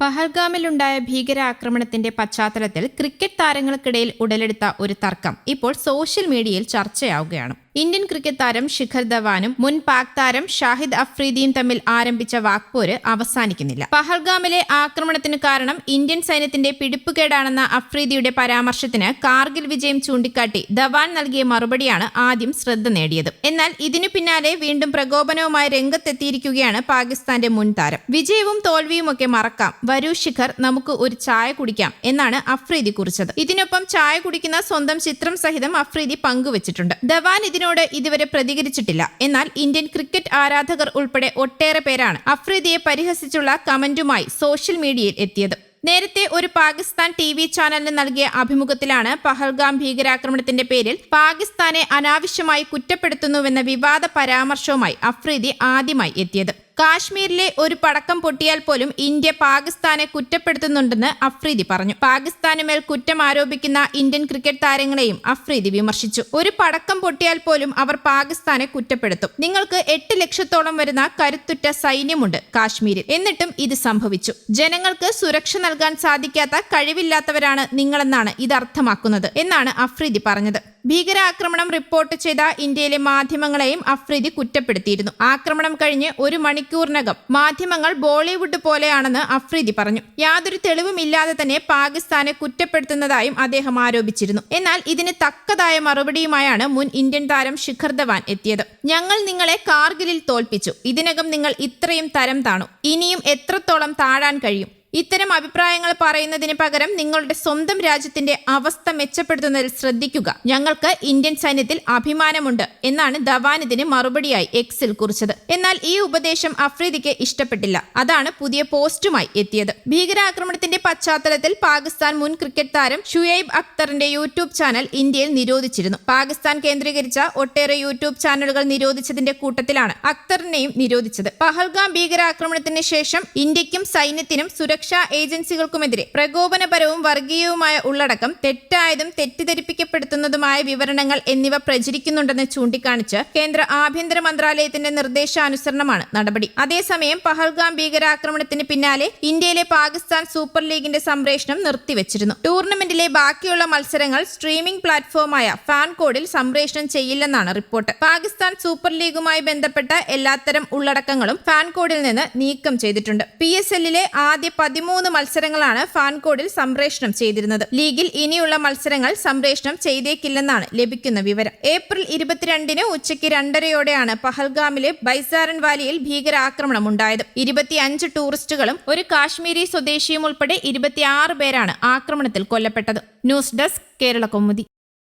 പഹൽഗാമിലുണ്ടായ ഭീകരാക്രമണത്തിന്റെ പശ്ചാത്തലത്തിൽ ക്രിക്കറ്റ് താരങ്ങൾക്കിടയിൽ ഉടലെടുത്ത ഒരു തർക്കം ഇപ്പോൾ സോഷ്യൽ മീഡിയയിൽ ചർച്ചയാവുകയാണ്. ഇന്ത്യൻ ക്രിക്കറ്റ് താരം ശിഖർ ധവാനും മുൻ പാക് താരം ഷാഹിദ് അഫ്രീദിയും തമ്മിൽ ആരംഭിച്ച വാക്പോര് അവസാനിക്കുന്നില്ല. പഹൽഗാമിലെ ആക്രമണത്തിന് കാരണം ഇന്ത്യൻ സൈന്യത്തിന്റെ പിടിപ്പുകേടാണെന്ന അഫ്രീദിയുടെ പരാമർശത്തിന് കാർഗിൽ വിജയം ചൂണ്ടിക്കാട്ടി ധവാൻ നൽകിയ മറുപടിയാണ് ആദ്യം ശ്രദ്ധ നേടിയത്. എന്നാൽ ഇതിനു പിന്നാലെ വീണ്ടും പ്രകോപനവുമായി രംഗത്തെത്തിയിരിക്കുകയാണ് പാകിസ്ഥാന്റെ മുൻ താരം. വിജയവും തോൽവിയുമൊക്കെ മറക്കാം. വരൂ ശിഖർ നമുക്ക് ഒരു ചായ കുടിക്കാം എന്നാണ് അഫ്രീദി കുറിച്ചത്. ഇതിനൊപ്പം ചായ കുടിക്കുന്ന സ്വന്തം ചിത്രം സഹിതം അഫ്രീദി പങ്കുവച്ചിട്ടുണ്ട്. ധവാൻ ഇതിനോട് ഇതുവരെ പ്രതികരിച്ചിട്ടില്ല. എന്നാൽ ഇന്ത്യൻ ക്രിക്കറ്റ് ആരാധകർ ഉൾപ്പെടെ ഒട്ടേറെ പേരാണ് അഫ്രീദിയെ പരിഹസിച്ചുള്ള കമന്റുമായി സോഷ്യൽ മീഡിയയിൽ എത്തിയത്. നേരത്തെ ഒരു പാകിസ്ഥാൻ ടി വി ചാനലിന് നൽകിയ അഭിമുഖത്തിലാണ് പഹൽഗാം ഭീകരാക്രമണത്തിന്റെ പേരിൽ പാകിസ്ഥാനെ അനാവശ്യമായി കുറ്റപ്പെടുത്തുന്നുവെന്ന വിവാദ പരാമർശവുമായി അഫ്രീദി ആദ്യമായി എത്തിയത്. കാശ്മീരിലെ ഒരു പടക്കം പൊട്ടിയാൽ പോലും ഇന്ത്യ പാകിസ്ഥാനെ കുറ്റപ്പെടുത്തുന്നുണ്ടെന്ന് അഫ്രീദി പറഞ്ഞു. പാകിസ്ഥാന് മേൽ കുറ്റം ആരോപിക്കുന്ന ഇന്ത്യൻ ക്രിക്കറ്റ് താരങ്ങളെയും അഫ്രീദി വിമർശിച്ചു. ഒരു പടക്കം പൊട്ടിയാൽ പോലും അവർ പാകിസ്ഥാനെ കുറ്റപ്പെടുത്തും. നിങ്ങൾക്ക് എട്ട് ലക്ഷത്തോളം വരുന്ന കരുത്തുറ്റ സൈന്യമുണ്ട് കാശ്മീരിൽ. എന്നിട്ടും ഇത് സംഭവിച്ചു. ജനങ്ങൾക്ക് സുരക്ഷ നൽകാൻ സാധിക്കാത്ത കഴിവില്ലാത്തവരാണ് നിങ്ങളെന്നാണ് ഇത് അർത്ഥമാക്കുന്നത് എന്നാണ് അഫ്രീദി പറഞ്ഞത്. ഭീകരാക്രമണം റിപ്പോർട്ട് ചെയ്ത ഇന്ത്യയിലെ മാധ്യമങ്ങളെയും അഫ്രീദി കുറ്റപ്പെടുത്തിയിരുന്നു. ആക്രമണം കഴിഞ്ഞ് ഒരു മണിക്കൂറിനകം മാധ്യമങ്ങൾ ബോളിവുഡ് പോലെയാണെന്ന് അഫ്രീദി പറഞ്ഞു. യാതൊരു തെളിവുമില്ലാതെ തന്നെ പാകിസ്ഥാനെ കുറ്റപ്പെടുത്തുന്നതായും അദ്ദേഹം ആരോപിച്ചിരുന്നു. എന്നാൽ ഇതിന് തക്കതായ മറുപടിയുമായാണ് മുൻ ഇന്ത്യൻ താരം ശിഖർ ധവാൻ എത്തിയത്. ഞങ്ങൾ നിങ്ങളെ കാർഗിലിൽ തോൽപ്പിച്ചു. ഇതിനകം നിങ്ങൾ ഇത്രയും തരം താണു. ഇനിയും എത്രത്തോളം താഴാൻ കഴിയും? ഇത്തരം അഭിപ്രായങ്ങൾ പറയുന്നതിന് പകരം നിങ്ങളുടെ സ്വന്തം രാജ്യത്തിന്റെ അവസ്ഥ മെച്ചപ്പെടുത്തുന്നതിൽ ശ്രദ്ധിക്കുക. ഞങ്ങൾക്ക് ഇന്ത്യൻ സൈന്യത്തിൽ അഭിമാനമുണ്ട് എന്നാണ് ധവാൻ ഇതിന് മറുപടിയായി എക്സിൽ കുറിച്ചത്. എന്നാൽ ഈ ഉപദേശം അഫ്രീദിക്ക് ഇഷ്ടപ്പെട്ടില്ല. അതാണ് പുതിയ പോസ്റ്റുമായി എത്തിയത്. ഭീകരാക്രമണത്തിന്റെ പശ്ചാത്തലത്തിൽ പാകിസ്ഥാൻ മുൻ ക്രിക്കറ്റ് താരം ഷുയൈബ് അക്തറിന്റെ യൂട്യൂബ് ചാനൽ ഇന്ത്യയിൽ നിരോധിച്ചിരുന്നു. പാകിസ്ഥാൻ കേന്ദ്രീകരിച്ച ഒട്ടേറെ യൂട്യൂബ് ചാനലുകൾ നിരോധിച്ചതിന്റെ കൂട്ടത്തിലാണ് അക്തറിനെയും നിരോധിച്ചത്. പഹൽഗാം ഭീകരാക്രമണത്തിന് ശേഷം ഇന്ത്യക്കും സൈന്യത്തിനും സുരക്ഷാ ഏജൻസികൾക്കുമെതിരെ പ്രകോപനപരവും വർഗീയവുമായ ഉള്ളടക്കം തെറ്റായതും തെറ്റിദ്ധരിപ്പിക്കപ്പെടുത്തുന്നതുമായ വിവരണങ്ങൾ എന്നിവ പ്രചരിക്കുന്നുണ്ടെന്ന് ചൂണ്ടിക്കാണിച്ച് കേന്ദ്ര ആഭ്യന്തര മന്ത്രാലയത്തിന്റെ നിർദ്ദേശാനുസരണമാണ് നടപടി. അതേസമയം പഹൽഗാം ഭീകരാക്രമണത്തിന് പിന്നാലെ ഇന്ത്യയിലെ പാകിസ്ഥാൻ സൂപ്പർ ലീഗിന്റെ സംപ്രേഷണം നിർത്തിവച്ചിരുന്നു. ടൂർണമെന്റിലെ ബാക്കിയുള്ള മത്സരങ്ങൾ സ്ട്രീമിംഗ് പ്ലാറ്റ്ഫോമായ ഫാൻ കോഡിൽ സംപ്രേഷണം ചെയ്യില്ലെന്നാണ് റിപ്പോർട്ട്. പാകിസ്ഥാൻ സൂപ്പർ ലീഗുമായി ബന്ധപ്പെട്ട എല്ലാത്തരം ഉള്ളടക്കങ്ങളും ഫാൻ കോഡിൽ നിന്ന് നീക്കം ചെയ്തിട്ടുണ്ട്. പി എസ് എല്ലിലെ ആദ്യ പതിമൂന്ന് മത്സരങ്ങളാണ് ഫാൻകോഡിൽ സംപ്രേഷണം ചെയ്തിരുന്നത്. ലീഗിൽ ഇനിയുള്ള മത്സരങ്ങൾ സംപ്രേഷണം ചെയ്തേക്കില്ലെന്നാണ് ലഭിക്കുന്ന വിവരം. ഏപ്രിൽ ഇരുപത്തിരണ്ടിന് ഉച്ചയ്ക്ക് രണ്ടരയോടെയാണ് പഹൽഗാമിലെ ബൈസാരൻ വാലിയിൽ ഭീകരാക്രമണം ഉണ്ടായത് ഇരുപത്തിയഞ്ച് ടൂറിസ്റ്റുകളും ഒരു കാശ്മീരി സ്വദേശിയും ഉൾപ്പെടെ ഇരുപത്തിയാറ് പേരാണ് ആക്രമണത്തിൽ കൊല്ലപ്പെട്ടത്. News desk Kerala Kaumudi